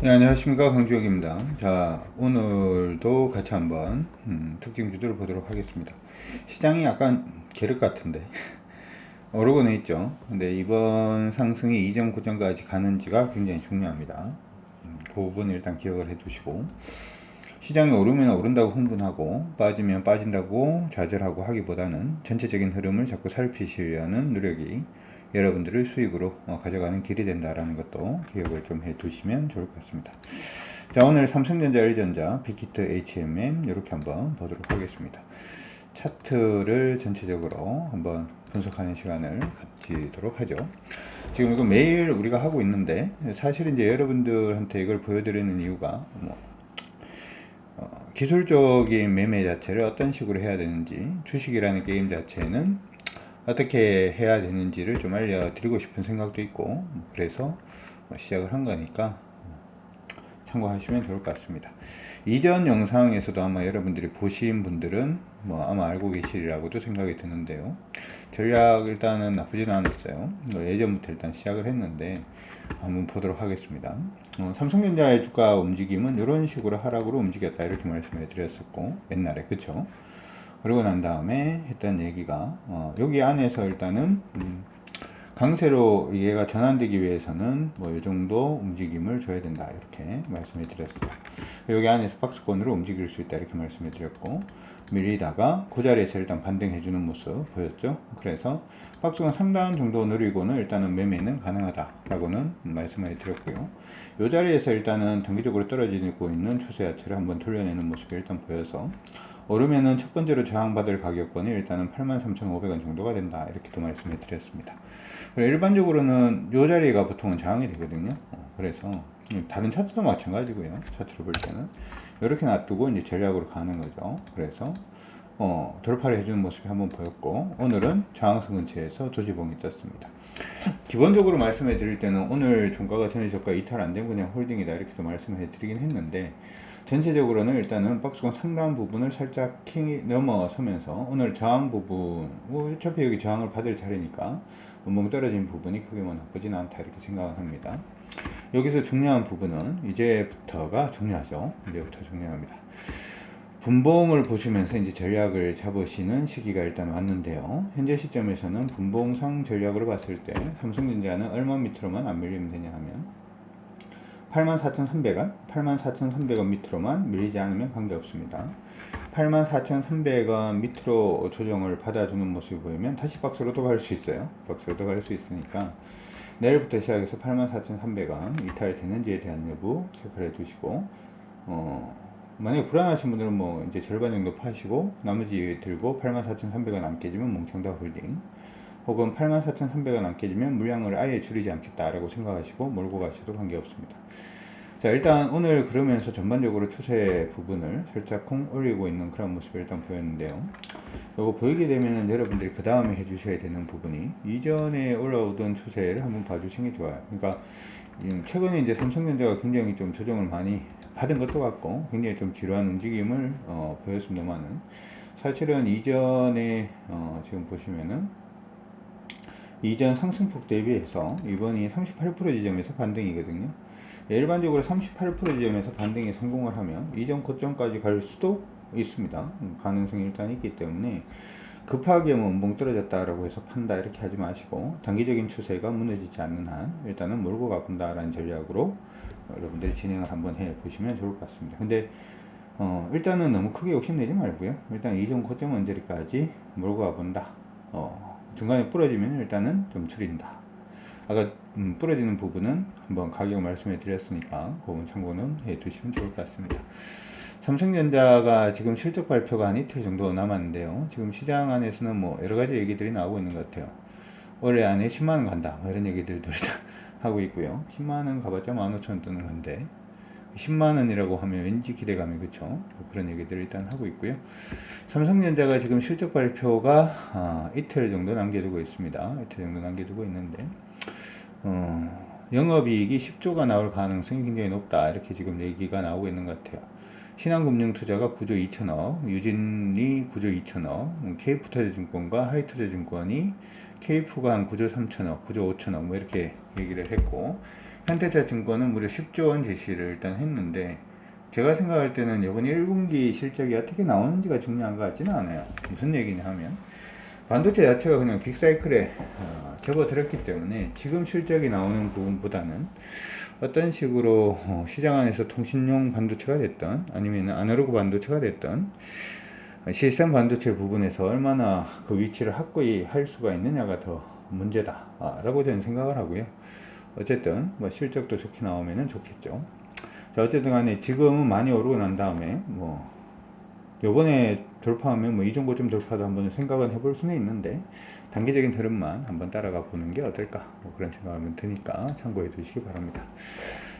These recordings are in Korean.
네, 안녕하십니까 강주혁입니다. 자 오늘도 같이 한번 음, 특징 주도를 보도록 하겠습니다. 시장이 약간 계륵 같은데 오르고는 있죠. 근데 이번 상승이 이전 고점까지 가는지가 굉장히 중요합니다. 음, 그 부분 일단 기억을 해두시고 시장이 오르면 오른다고 흥분하고 빠지면 빠진다고 좌절하고 하기보다는 전체적인 흐름을 자꾸 살피시려는 노력이 여러분들을 수익으로 어, 가져가는 길이 된다라는 것도 기억을 좀 해 두시면 좋을 것 같습니다. 자 오늘 삼성전자, L전자, 빅히트, HMM 이렇게 한번 보도록 하겠습니다. 차트를 전체적으로 한번 분석하는 시간을 가지도록 하죠. 지금 이거 매일 우리가 하고 있는데 사실 이제 여러분들한테 이걸 보여드리는 이유가 뭐 어, 기술적인 매매 자체를 어떤 식으로 해야 되는지 주식이라는 게임 자체는 어떻게 해야 되는지를 좀 알려드리고 싶은 생각도 있고 그래서 뭐 시작을 한 거니까 참고하시면 좋을 것 같습니다. 이전 영상에서도 아마 여러분들이 보신 분들은 뭐 아마 알고 계시리라고도 생각이 드는데요. 전략 일단은 나쁘지는 않았어요. 뭐 예전부터 일단 시작을 했는데 한번 보도록 하겠습니다. 어, 삼성전자의 주가 움직임은 이런 식으로 하락으로 움직였다 이렇게 말씀을 드렸었고 옛날에 그쵸? 그러고 난 다음에 했던 얘기가 어, 여기 안에서 일단은 음, 강세로 얘가 전환되기 위해서는 뭐 이 정도 움직임을 줘야 된다 이렇게 말씀을 드렸어요. 여기 안에서 박스권으로 움직일 수 있다 이렇게 말씀을 드렸고 밀리다가 그 자리에서 일단 반등해 주는 모습 보였죠. 그래서 박스권 상단 정도 누리고는 일단은 매매는 가능하다라고는 말씀을 드렸고요. 이 자리에서 일단은 단기적으로 떨어지고 있는 추세 야채를 한번 돌려내는 모습이 일단 보여서 오르면은 첫 번째로 저항받을 가격권이 일단은 83,500원 정도가 된다. 이렇게도 말씀을 드렸습니다. 일반적으로는 이 자리가 보통은 저항이 되거든요. 어, 그래서 다른 차트도 마찬가지고요. 차트로 볼 때는 이렇게 놔두고 이제 전략으로 가는 거죠. 그래서 어, 돌파를 해주는 모습이 한번 보였고 오늘은 저항선 근처에서 조지봉이 떴습니다. 기본적으로 말씀해 드릴 때는 오늘 종가가 전일 저가 이탈 안 된 그냥 홀딩이다 이렇게도 말씀해 드리긴 했는데 전체적으로는 일단은 박스권 상단 부분을 살짝 킹이 넘어서면서 오늘 저항 부분 뭐 어차피 여기 저항을 받을 자리니까 멍 떨어진 부분이 크게 뭐 나쁘진 않다 이렇게 생각을 합니다. 여기서 중요한 부분은 이제부터가 중요하죠. 이제부터 중요합니다. 분봉을 보시면서 이제 전략을 잡으시는 시기가 일단 왔는데요. 현재 시점에서는 분봉상 전략으로 봤을 때 삼성전자는 얼마 밑으로만 안 밀리면 되냐 하면 84,300원, 84,300원 밑으로만 밀리지 않으면 관계없습니다. 84,300원 밑으로 조정을 받아주는 모습이 보이면 다시 박스로 도 갈 수 있어요. 박스로 도 갈 수 있으니까 내일부터 시작해서 84,300원 이탈되는지에 대한 여부 체크를 해주시고 어, 만약에 불안하신 분들은 뭐 이제 절반 정도 파시고 나머지 들고 84,300원 안 깨지면 몽청다 홀딩 혹은 84,300원 안 깨지면 물량을 아예 줄이지 않겠다라고 생각하시고 몰고 가셔도 관계없습니다. 자 일단 오늘 그러면서 전반적으로 추세 부분을 살짝 콩 올리고 있는 그런 모습을 일단 보였는데요. 이거 보이게 되면 여러분들이 그 다음에 해주셔야 되는 부분이 이전에 올라오던 추세를 한번 봐주시는 게 좋아요. 그러니까 최근에 이제 삼성전자가 굉장히 좀 조정을 많이 받은 것도 같고 굉장히 좀 지루한 움직임을 어, 보였습니다만은 사실은 이전에 어, 지금 보시면은 이전 상승폭 대비해서 이번이 38% 지점에서 반등이거든요. 일반적으로 38% 지점에서 반등에 성공을 하면 이전 고점까지 갈 수도 있습니다. 가능성이 일단 있기 때문에 급하게 뭐 음봉 떨어졌다라고 해서 판다 이렇게 하지 마시고 단기적인 추세가 무너지지 않는 한 일단은 몰고 가본다라는 전략으로 여러분들이 진행을 한번 해 보시면 좋을 것 같습니다. 근데 어, 일단은 너무 크게 욕심내지 말고요. 일단 이전 고점 언제까지 몰고 가본다. 어, 중간에 부러지면 일단은 좀 줄인다. 아까 음, 부러지는 부분은 한번 가격 말씀해 드렸으니까 그 부분 참고는 해 두시면 좋을 것 같습니다. 삼성전자가 지금 실적 발표가 한 이틀 정도 남았는데요. 지금 시장 안에서는 뭐 여러 가지 얘기들이 나오고 있는 것 같아요. 올해 안에 10만 원 간다. 뭐 이런 얘기들도 하고 있고요. 10만 원 가봤자 15,000원 뜨는 건데 10만 원이라고 하면 왠지 기대감이 그쵸? 뭐 그런 얘기들을 일단 하고 있고요. 삼성전자가 지금 실적 발표가 아, 이틀 정도 남겨두고 있습니다. 이틀 정도 남겨두고 있는데 어, 영업이익이 10조가 나올 가능성이 굉장히 높다. 이렇게 지금 얘기가 나오고 있는 것 같아요. 신한금융투자가 9조 2천억, 유진이 9조 2천억, KF투자증권과 하이투자증권이 KF가 한 9조 3천억, 9조 5천억 뭐 이렇게 얘기를 했고 현대차 증권은 무려 10조 원 제시를 일단 했는데 제가 생각할 때는 이번 1분기 실적이 어떻게 나오는지가 중요한 것 같지는 않아요. 무슨 얘기냐 하면 반도체 자체가 그냥 빅사이클에 어, 접어들었기 때문에 지금 실적이 나오는 부분보다는 어떤 식으로 어, 시장 안에서 통신용 반도체가 됐던 아니면 아날로그 반도체가 됐던 시스템 반도체 부분에서 얼마나 그 위치를 확고히 할 수가 있느냐가 더 문제다라고 저는 생각을 하고요. 어쨌든 뭐 실적도 좋게 나오면은 좋겠죠. 자 어쨌든 간에 지금은 많이 오르고 난 다음에 뭐 요번에 돌파하면 뭐이 정도 좀 돌파도 한번 생각은 해볼 수는 있는데 단기적인 흐름만 한번 따라가 보는 게 어떨까 뭐 그런 생각하면 드니까 참고해 두시기 바랍니다.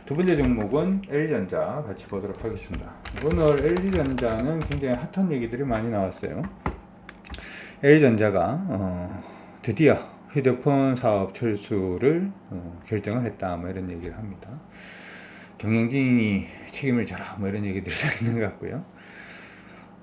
두 번째 종목은 LG전자 같이 보도록 하겠습니다. 오늘 LG전자는 굉장히 핫한 얘기들이 많이 나왔어요. LG전자가 어, 드디어 휴대폰 사업 철수를 어, 결정을 했다 뭐 이런 얘기를 합니다. 경영진이 책임을 져라 뭐 이런 얘기들이 있는 것 같고요.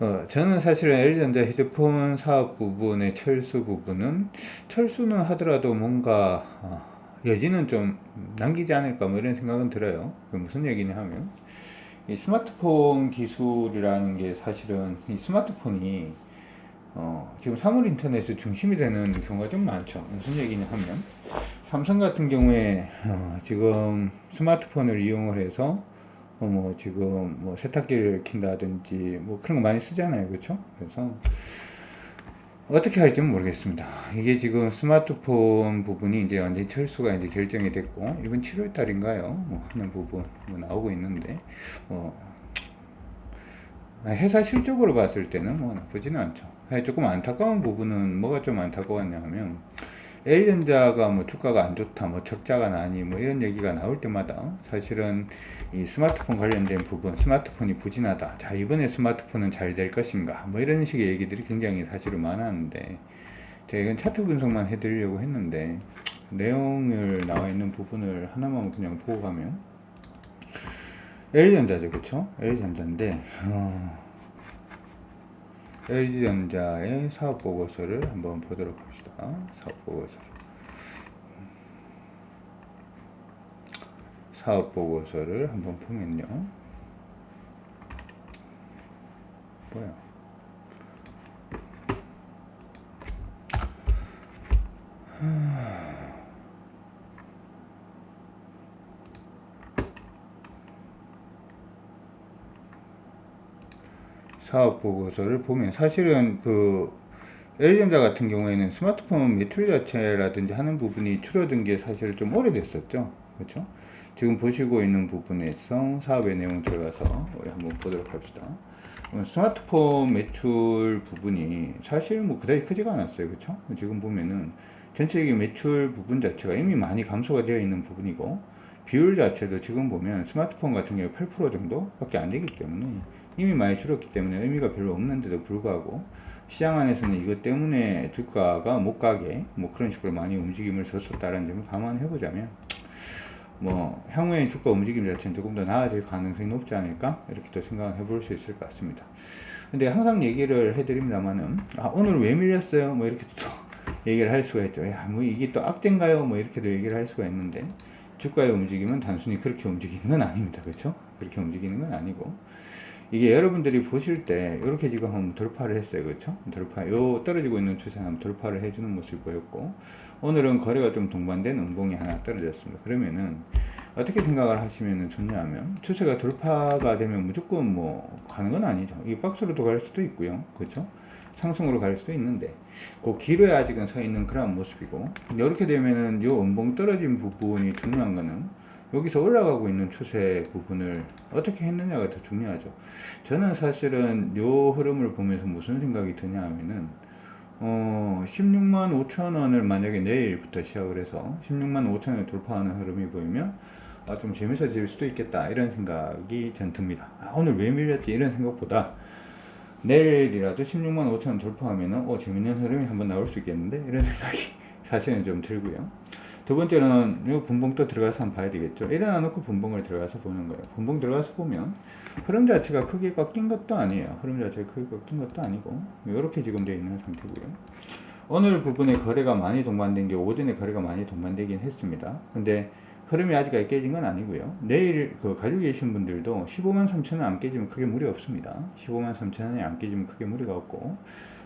어, 저는 사실은 LG전자 휴대폰 사업 부분의 철수 부분은 철수는 하더라도 뭔가 어, 여지는 좀 남기지 않을까 뭐 이런 생각은 들어요. 그 무슨 얘기냐 하면 이 스마트폰 기술이라는 게 사실은 이 스마트폰이 어, 지금 사물 인터넷의 중심이 되는 경우가 좀 많죠. 무슨 얘기냐 하면 삼성 같은 경우에 어, 지금 스마트폰을 이용을 해서 어, 뭐 지금 뭐 세탁기를 킨다든지 뭐 그런 거 많이 쓰잖아요, 그렇죠? 그래서 어떻게 할지는 모르겠습니다. 이게 지금 스마트폰 부분이 이제 완전히 철수가 이제 결정이 됐고 이번 7월 달인가요? 뭐 하는 부분 뭐 나오고 있는데 뭐 회사 실적으로 봤을 때는 뭐 나쁘지는 않죠. 조금 안타까운 부분은 뭐가 좀 안타까웠냐 하면 L전자가 뭐 주가가 안 좋다, 뭐 적자가 나니 뭐 이런 얘기가 나올 때마다 사실은 이 스마트폰 관련된 부분, 스마트폰이 부진하다. 자, 이번에 스마트폰은 잘 될 것인가? 뭐 이런 식의 얘기들이 굉장히 사실은 많았는데 제가 이건 차트 분석만 해드리려고 했는데 내용을 나와 있는 부분을 하나만 그냥 보고 가면 L전자죠, 그쵸? L전자인데 어, LG전자의 사업 보고서를 한번 보도록 합시다. 사업 보고서. 사업 보고서를 한번 보면요. 뭐야? 사업 보고서를 보면 사실은 그 LG전자 같은 경우에는 스마트폰 매출 자체라든지 하는 부분이 줄어든 게 사실 좀 오래됐었죠. 그렇죠? 지금 보시고 있는 부분에서 사업의 내용 들어가서 우리 한번 보도록 합시다. 어, 스마트폰 매출 부분이 사실 뭐 그다지 크지가 않았어요. 그렇죠? 지금 보면은 전체적인 매출 부분 자체가 이미 많이 감소가 되어 있는 부분이고 비율 자체도 지금 보면 스마트폰 같은 경우 8% 정도밖에 안 되기 때문에 이미 많이 줄었기 때문에 의미가 별로 없는데도 불구하고 시장 안에서는 이것 때문에 주가가 못 가게 뭐 그런 식으로 많이 움직임을 줬었다는 점을 감안해 보자면 뭐 향후에 주가 움직임 자체는 조금 더 나아질 가능성이 높지 않을까 이렇게 또 생각을 해볼 수 있을 것 같습니다. 근데 항상 얘기를 해드립니다만은 아 오늘 왜 밀렸어요? 뭐 이렇게 또 얘기를 할 수가 있죠. 야, 뭐 이게 또 악재인가요? 뭐 이렇게도 얘기를 할 수가 있는데 주가의 움직임은 단순히 그렇게 움직이는 건 아닙니다. 그렇죠? 그렇게 움직이는 건 아니고 이게 여러분들이 보실 때 이렇게 지금 한번 돌파를 했어요. 그렇죠? 돌파. 요 떨어지고 있는 추세 한번 돌파를 해 주는 모습이 보였고 오늘은 거래가 좀 동반된 음봉이 하나 떨어졌습니다. 그러면은 어떻게 생각을 하시면 좋냐면 추세가 돌파가 되면 무조건 뭐 가는 건 아니죠. 이 박스로도 갈 수도 있고요. 그렇죠? 상승으로 갈 수도 있는데 그 기로에 아직은 서 있는 그런 모습이고 이렇게 되면은 요 음봉 떨어진 부분이 중요한 거는 여기서 올라가고 있는 추세 부분을 어떻게 했느냐가 더 중요하죠. 저는 사실은 요 흐름을 보면서 무슨 생각이 드냐 하면은 어 16만 5천 원을 만약에 내일부터 시작을 해서 16만 5천 원을 돌파하는 흐름이 보이면 아, 좀 재밌어질 수도 있겠다 이런 생각이 전 듭니다. 아, 오늘 왜 밀렸지 이런 생각보다 내일이라도 16만 5천 원 돌파하면은 어 재밌는 흐름이 한번 나올 수 있겠는데 이런 생각이 사실은 좀 들고요. 두 번째는 이 분봉 또 들어가서 한번 봐야 되겠죠. 일어나 놓고 분봉을 들어가서 보는 거예요. 분봉 들어가서 보면 흐름 자체가 크게 꺾인 것도 아니에요. 흐름 자체가 크게 꺾인 것도 아니고 이렇게 지금 되어 있는 상태고요. 오늘 부분에 거래가 많이 동반된 게 오전에 거래가 많이 동반되긴 했습니다. 근데 흐름이 아직까지 깨진 건 아니고요. 내일 그 가지고 계신 분들도 15만 3천 원 안 깨지면 크게 무리 없습니다. 15만 3천 원이 안 깨지면 크게 무리가 없고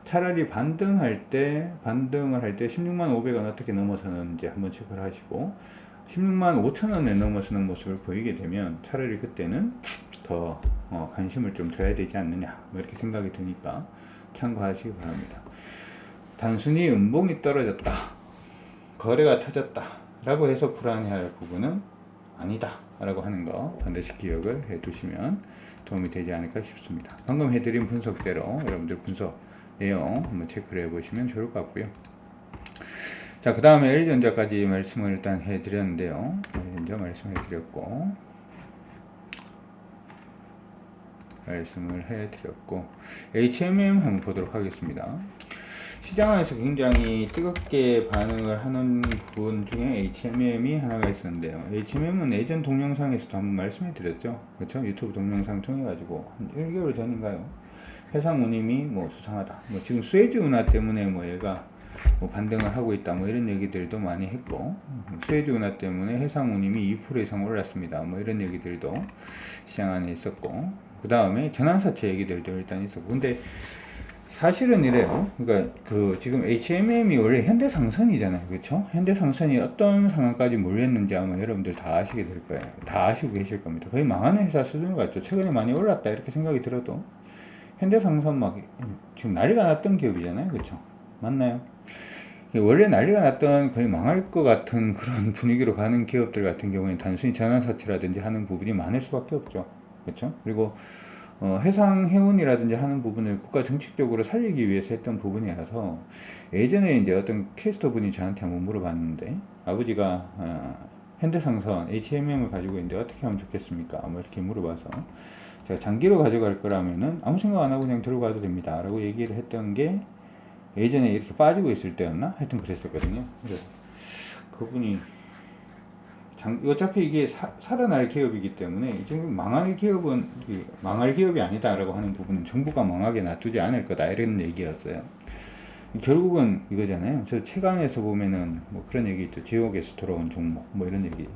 차라리 반등할 때 반등을 할 때 16만 500원 어떻게 넘어서는지 한번 체크를 하시고 16만 5천 원에 넘어서는 모습을 보이게 되면 차라리 그때는 더 어, 관심을 좀 줘야 되지 않느냐 뭐 이렇게 생각이 드니까 참고하시기 바랍니다. 단순히 음봉이 떨어졌다, 거래가 터졌다 라고 해서 불안해할 부분은 아니다 라고 하는 거 반드시 기억을 해 두시면 도움이 되지 않을까 싶습니다. 방금 해드린 분석대로 여러분들 분석 내용 한번 체크를 해보시면 좋을 것 같고요. 자, 그 다음에 L전자까지 말씀을 일단 해드렸는데요. L전자 말씀해 드렸고, 말씀을 해드렸고, HMM 한번 보도록 하겠습니다. 시장에서 굉장히 뜨겁게 반응을 하는 부분 중에 HMM이 하나가 있었는데요. HMM은 예전 동영상에서도 한번 말씀해 드렸죠. 그렇죠? 유튜브 동영상 통해 가지고 한 1개월 전인가요? 해상 운임이 뭐 수상하다. 뭐 지금 수에즈 운하 때문에 뭐 얘가 뭐 반등을 하고 있다. 뭐 이런 얘기들도 많이 했고 수에즈 운하 때문에 해상 운임이 2% 이상 올랐습니다. 뭐 이런 얘기들도 시장 안에 있었고 그 다음에 전환사채 얘기들도 일단 있었고 근데 사실은 이래요. 그러니까 그 지금 HMM이 원래 현대상선이잖아요, 그렇죠? 현대상선이 어떤 상황까지 몰렸는지 아마 여러분들 다 아시게 될 거예요. 다 아시고 계실 겁니다. 거의 망하는 회사 수준 같죠. 최근에 많이 올랐다 이렇게 생각이 들어도 현대상선 막 지금 난리가 났던 기업이잖아요, 그렇죠? 맞나요? 원래 난리가 났던 거의 망할 것 같은 그런 분위기로 가는 기업들 같은 경우에는 단순히 전환사채라든지 하는 부분이 많을 수밖에 없죠. 그렇죠? 그리고 어, 해상 해운이라든지 하는 부분을 국가 정책적으로 살리기 위해서 했던 부분이라서 예전에 이제 어떤 캐스터 분이 저한테 한번 물어봤는데 아버지가 어, 현대상선 HMM을 가지고 있는데 어떻게 하면 좋겠습니까? 뭐 이렇게 물어봐서 제가 장기로 가져갈 거라면은 아무 생각 안 하고 그냥 들고 가도 됩니다. 라고 얘기를 했던 게 예전에 이렇게 빠지고 있을 때였나? 하여튼 그랬었거든요. 그래서 그분이 장, 어차피 이게 사, 살아날 기업이기 때문에 지금 망할 기업은 이 망할 기업이 아니다라고 하는 부분은 정부가 망하게 놔두지 않을 거다 이런 얘기였어요. 결국은 이거잖아요. 저 최강에서 보면은 뭐 그런 얘기 있죠. 지옥에서 돌아온 종목 뭐 이런 얘기.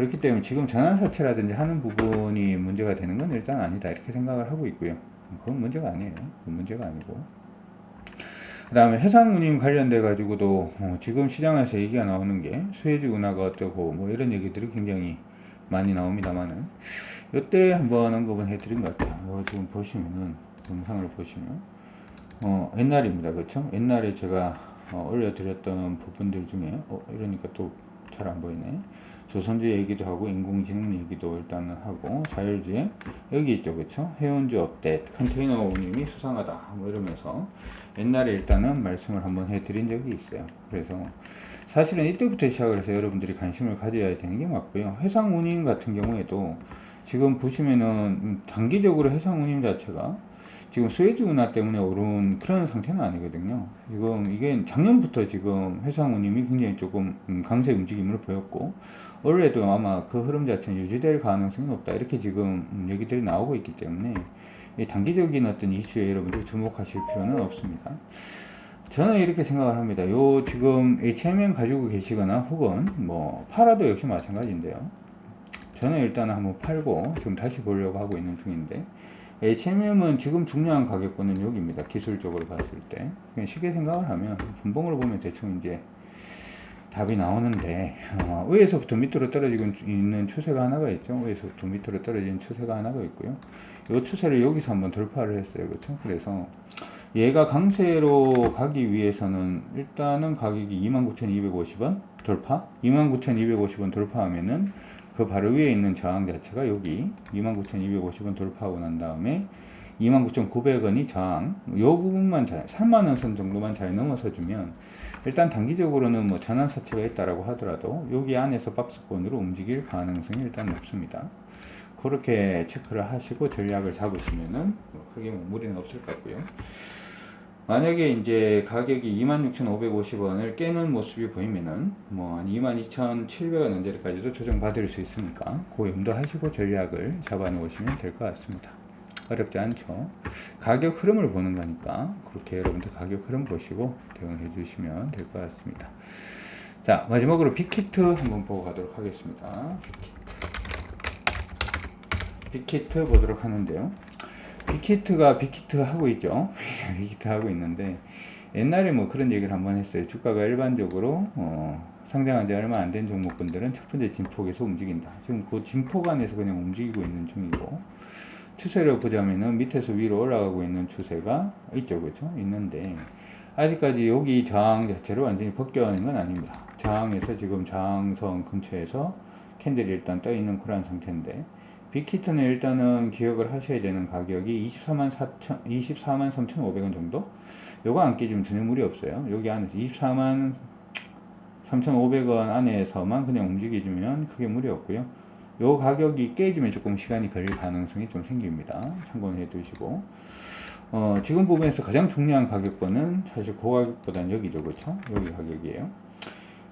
그렇기 때문에 지금 전환 사채라든지 하는 부분이 문제가 되는 건 일단 아니다 이렇게 생각을 하고 있고요. 그건 문제가 아니에요. 그건 문제가 아니고. 그 다음에 해상운임 관련돼 가지고도 어, 지금 시장에서 얘기가 나오는 게 수혜주 운하가 어떠고 뭐 이런 얘기들이 굉장히 많이 나옵니다만은 이때 한번 언급은 해드린 것 같아요. 뭐 지금 보시면은 영상을 보시면 어 옛날입니다, 그렇죠? 옛날에 제가 어, 올려드렸던 부분들 중에 어 이러니까 또 잘 안 보이네. 조선주의 얘기도 하고 인공지능 얘기도 일단은 하고 자율주행 여기 있죠 그쵸? 해운주 업데이트 컨테이너 운임이 수상하다 뭐 이러면서 옛날에 일단은 말씀을 한번 해드린 적이 있어요. 그래서 사실은 이때부터 시작을 해서 여러분들이 관심을 가져야 되는 게 맞고요. 해상 운임 같은 경우에도 지금 보시면은 단기적으로 해상 운임 자체가 지금 스웨즈 운하 때문에 오른 그런 상태는 아니거든요. 지금 이게 작년부터 지금 해상 운임이 굉장히 조금 음, 강세 움직임을 보였고 올해도 아마 그 흐름 자체는 유지될 가능성이 높다. 이렇게 지금 음, 얘기들이 나오고 있기 때문에 단기적인 어떤 이슈에 여러분들 주목하실 필요는 없습니다. 저는 이렇게 생각을 합니다. 요 지금 HMM 가지고 계시거나 혹은 뭐 팔아도 역시 마찬가지인데요. 저는 일단 한번 팔고 지금 다시 보려고 하고 있는 중인데 HMM은 지금 중요한 가격권은 여기입니다. 기술적으로 봤을 때. 쉽게 생각을 하면 분봉으로 보면 대충 이제 답이 나오는데 어, 위에서부터 밑으로 떨어지고 있는 추세가 하나가 있죠. 위에서부터 밑으로 떨어지는 추세가 하나가 있고요. 이 추세를 여기서 한번 돌파를 했어요. 그렇죠? 그래서 얘가 강세로 가기 위해서는 일단은 가격이 29,250원 돌파 29,250원 돌파하면은 그 바로 위에 있는 저항 자체가 여기 29,250원 돌파하고 난 다음에 29,900원이 저항. 이 부분만 잘 3만원 선 정도만 잘 넘어서 주면 일단 단기적으로는 뭐 전환 사채가 있다라고 하더라도 여기 안에서 박스권으로 움직일 가능성이 일단 높습니다. 그렇게 체크를 하시고 전략을 잡으시면은 뭐 크게 뭐 무리는 없을 것 같고요 만약에 이제 가격이 26,550원을 깨는 모습이 보이면은 뭐 한 22,700원 언제까지도 조정받을 수 있으니까 그 염두하시고 전략을 잡아 놓으시면 될 것 같습니다. 어렵지 않죠. 가격 흐름을 보는 거니까 그렇게 여러분들 가격 흐름 보시고 대응해 주시면 될 것 같습니다. 자, 마지막으로 빅히트 한번 보고 가도록 하겠습니다. 빅히트 보도록 하는데요. 빅히트가 빅히트 하고 있죠. 빅히트 하고 있는데 옛날에 뭐 그런 얘기를 한번 했어요. 주가가 일반적으로 어, 상장한 지 얼마 안 된 종목군들은 첫 번째 진폭에서 움직인다. 지금 그 진폭 안에서 그냥 움직이고 있는 중이고 추세를 보자면은 밑에서 위로 올라가고 있는 추세가 있죠, 그렇죠? 있는데 아직까지 여기 저항 자체로 완전히 벗겨는 건 아닙니다. 저항에서 지금 저항선 근처에서 캔들이 일단 떠 있는 그런 상태인데 빅히트는 일단은 기억을 하셔야 되는 가격이 24만 4천, 24만 3,500원 정도? 요거 안 깨지면 전혀 무리 없어요. 여기 안에서 24만 3,500원 안에서만 그냥 움직여주면 크게 무리 없고요. 요 가격이 깨지면 조금 시간이 걸릴 가능성이 좀 생깁니다. 참고해 두시고. 어, 지금 부분에서 가장 중요한 가격권은 사실 그 가격보다는 여기죠. 그렇죠? 여기 가격이에요.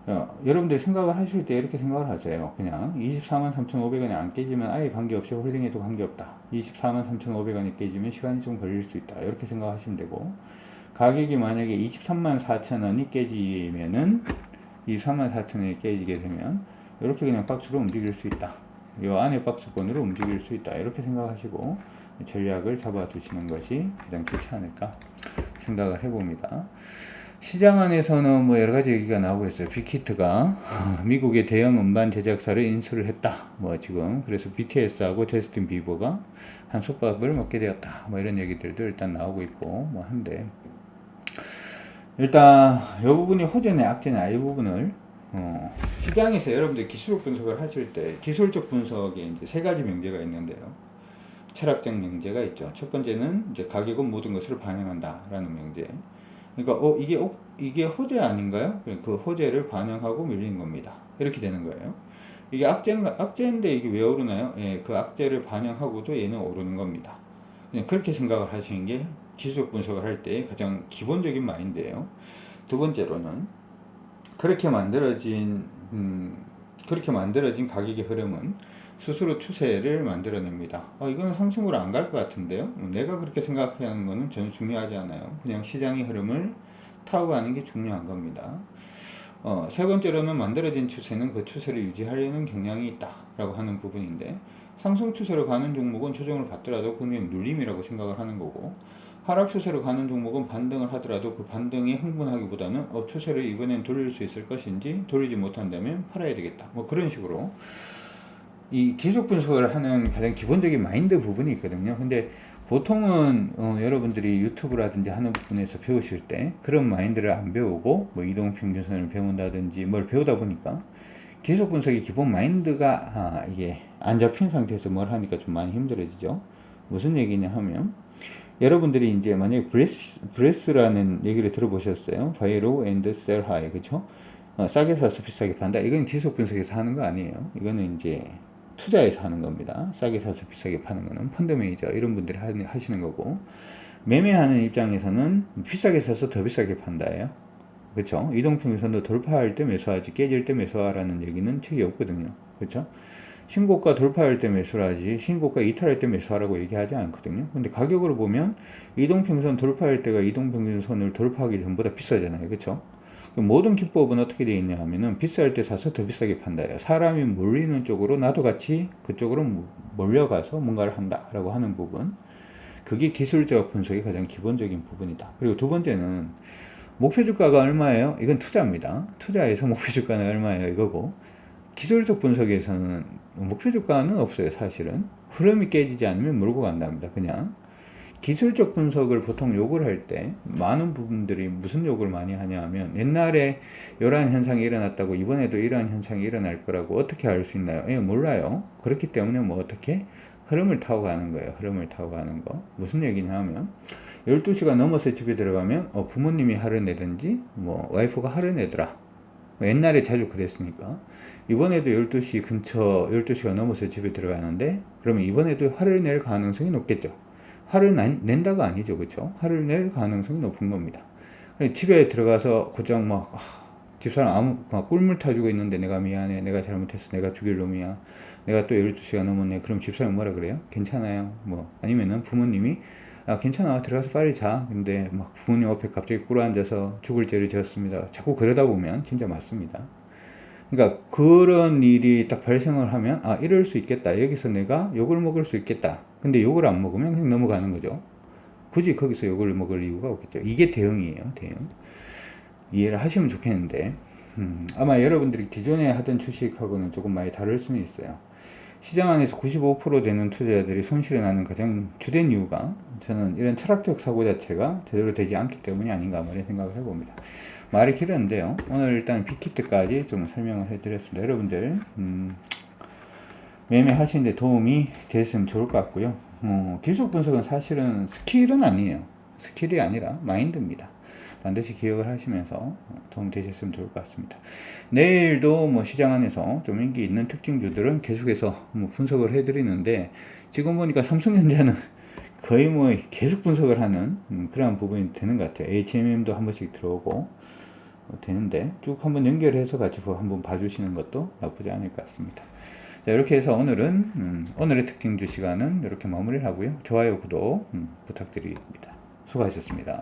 어, 여러분들 생각을 하실 때 이렇게 생각을 하세요. 그냥 24만 3,500원이 안 깨지면 아예 관계없이 홀딩해도 관계없다. 24만 3,500원이 깨지면 시간이 좀 걸릴 수 있다. 이렇게 생각하시면 되고 가격이 만약에 23만 4천원이 깨지면은 23만 4천원이 깨지게 되면 이렇게 그냥 박스로 움직일 수 있다. 이 안에 박스권으로 움직일 수 있다. 이렇게 생각하시고 전략을 잡아 두시는 것이 가장 좋지 않을까 생각을 해봅니다. 시장 안에서는 뭐 여러 가지 얘기가 나오고 있어요. 빅히트가 미국의 대형 음반 제작사를 인수를 했다. 뭐 지금 그래서 BTS하고 제스틴 비버가 한 솥밥을 먹게 되었다. 뭐 이런 얘기들도 일단 나오고 있고 뭐 한데 일단 이 부분이 호재네 악재네 이 부분을 어, 시장에서 여러분들 기술 분석을 하실 때 기술적 분석에 이제 세 가지 명제가 있는데요. 철학적 명제가 있죠. 첫 번째는 이제 가격은 모든 것을 반영한다라는 명제. 그러니까 어 이게 어, 이게 호재 아닌가요? 그 호재를 반영하고 밀린 겁니다. 이렇게 되는 거예요. 이게 악재인가 악재인데 이게 왜 오르나요? 예, 그 악재를 반영하고도 얘는 오르는 겁니다. 그냥 그렇게 생각을 하시는 게 기술 분석을 할 때 가장 기본적인 마인드예요. 두 번째로는 그렇게 만들어진 음, 그렇게 만들어진 가격의 흐름은 스스로 추세를 만들어냅니다. 어, 이거는 상승으로 안 갈 것 같은데요. 내가 그렇게 생각하는 거는 전혀 중요하지 않아요. 그냥 시장의 흐름을 타고 가는 게 중요한 겁니다. 어, 세 번째로는 만들어진 추세는 그 추세를 유지하려는 경향이 있다라고 하는 부분인데 상승 추세로 가는 종목은 조정을 받더라도 그냥 눌림이라고 생각을 하는 거고 하락 추세로 가는 종목은 반등을 하더라도 그 반등에 흥분하기보다는 어, 추세를 이번엔 돌릴 수 있을 것인지 돌리지 못한다면 팔아야 되겠다. 뭐 그런 식으로 이 기술 분석을 하는 가장 기본적인 마인드 부분이 있거든요. 근데 보통은 어, 여러분들이 유튜브라든지 하는 부분에서 배우실 때 그런 마인드를 안 배우고 뭐 이동 평균선을 배운다든지 뭘 배우다 보니까 기술 분석의 기본 마인드가 아, 이게 안 잡힌 상태에서 뭘 하니까 좀 많이 힘들어지죠. 무슨 얘기냐 하면 여러분들이 이제 만약에 브레스, 브레스라는 얘기를 들어보셨어요. 바이로 앤드 셀 하이 그쵸? 어, 싸게 사서 비싸게 판다. 이건 기술 분석에서 하는 거 아니에요. 이거는 이제 투자에서 하는 겁니다. 싸게 사서 비싸게 파는 거는 펀드 매니저 이런 분들이 하시는 거고 매매하는 입장에서는 비싸게 사서 더 비싸게 판다예요. 그렇죠? 이동평균선도 돌파할 때 매수하지 깨질 때 매수하라는 얘기는 책이 없거든요. 그렇죠? 신고가 돌파할 때 매수하지 신고가 이탈할 때 매수하라고 얘기하지 않거든요. 근데 가격으로 보면 이동평균선 돌파할 때가 이동평균선을 돌파하기 전보다 비싸잖아요. 그렇죠? 모든 기법은 어떻게 되어 있냐 하면은 비쌀 때 사서 더 비싸게 판다요. 사람이 몰리는 쪽으로 나도 같이 그쪽으로 몰려가서 뭔가를 한다라고 하는 부분. 그게 기술적 분석의 가장 기본적인 부분이다. 그리고 두 번째는 목표 주가가 얼마예요? 이건 투자입니다. 투자에서 목표 주가는 얼마예요? 이거고 기술적 분석에서는 목표 주가는 없어요. 사실은 흐름이 깨지지 않으면 몰고 간답니다. 그냥 기술적 분석을 보통 욕을 할 때 많은 부분들이 무슨 욕을 많이 하냐 하면 옛날에 이러한 현상이 일어났다고 이번에도 이러한 현상이 일어날 거라고 어떻게 알 수 있나요? 예, 몰라요. 그렇기 때문에 뭐 어떻게 흐름을 타고 가는 거예요. 흐름을 타고 가는 거. 무슨 얘기냐 하면 12시가 넘어서 집에 들어가면 어, 부모님이 하루 내든지 뭐 와이프가 하루 내더라. 뭐 옛날에 자주 그랬으니까 이번에도 12시 근처 12시가 넘어서 집에 들어가는데 그러면 이번에도 화를 낼 가능성이 높겠죠. 화를 낸다가 아니죠. 그렇죠? 화를 낼 가능성이 높은 겁니다. 집에 들어가서 곧장 막 아, 집사람 아무 막 꿀물 타주고 있는데 내가 미안해. 내가 잘못했어. 내가 죽일 놈이야. 내가 또 12시가 넘었네. 그럼 집사람 뭐라 그래요? 괜찮아요. 뭐 아니면은 부모님이 아 괜찮아. 들어가서 빨리 자. 근데 막 부모님 앞에 갑자기 꿇어 앉아서 죽을 죄를 지었습니다. 자꾸 그러다 보면 진짜 맞습니다. 그러니까 그런 일이 딱 발생을 하면 아 이럴 수 있겠다. 여기서 내가 욕을 먹을 수 있겠다. 근데 욕을 안 먹으면 그냥 넘어가는 거죠. 굳이 거기서 욕을 먹을 이유가 없겠죠. 이게 대응이에요 대응. 이해를 하시면 좋겠는데. 음, 아마 여러분들이 기존에 하던 주식하고는 조금 많이 다를 수는 있어요. 시장 안에서 95% 되는 투자자들이 손실이 나는 가장 주된 이유가 저는 이런 철학적 사고 자체가 제대로 되지 않기 때문이 아닌가 생각을 해봅니다. 말이 길었는데요. 오늘 일단 빅히트까지 좀 설명을 해드렸습니다. 여러분들 음, 매매하시는데 도움이 됐으면 좋을 것 같고요. 어, 기술 분석은 사실은 스킬은 아니에요. 스킬이 아니라 마인드입니다. 반드시 기억을 하시면서 도움 되셨으면 좋을 것 같습니다. 내일도 뭐 시장 안에서 좀 인기 있는 특징주들은 계속해서 뭐 분석을 해드리는데 지금 보니까 삼성전자는 거의 뭐 계속 분석을 하는 음, 그런 부분이 되는 것 같아요. HMM도 한 번씩 들어오고 어, 되는데 쭉 한번 연결해서 같이 보- 한번 봐주시는 것도 나쁘지 않을 것 같습니다. 자, 이렇게 해서 오늘은 음, 오늘의 특징주 시간은 이렇게 마무리를 하고요. 좋아요, 구독 음, 부탁드립니다. 수고하셨습니다.